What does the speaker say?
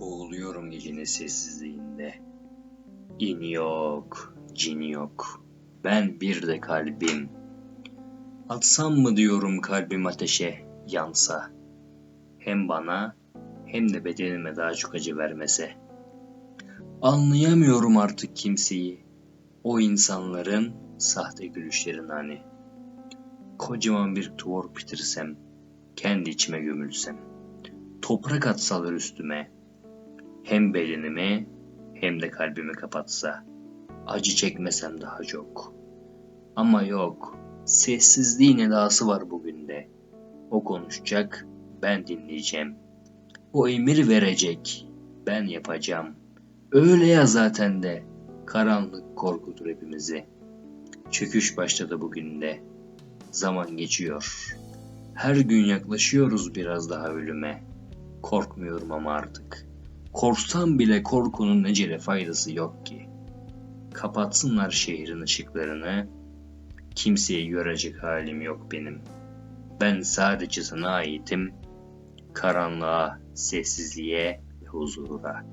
Boğuluyorum gecenin sessizliğinde. İn yok, cin yok. Ben bir de kalbim. Atsam mı diyorum kalbim ateşe yansa. Hem bana hem de bedenime daha çok acı vermese. Anlayamıyorum artık kimseyi. O insanların sahte gülüşlerini hani. Kocaman bir tuvar bitirsem, kendi içime gömülsem. Toprak atsalar üstüme, hem bedenimi hem de kalbimi kapatsa. Acı çekmesem daha çok. Ama yok, sessizliğin edası var bugün de. O konuşacak, ben dinleyeceğim. O emir verecek, ben yapacağım. Öyle ya zaten de. Karanlık korkutur hepimizi. Çöküş başladı bugün de. Zaman geçiyor. Her gün yaklaşıyoruz biraz daha ölüme. Korkmuyorum ama artık. Korksam bile korkunun necele faydası yok ki. Kapatsınlar şehrin ışıklarını. Kimseyi görecek halim yok benim. Ben sadece sana aitim. Karanlığa, sessizliğe ve huzura.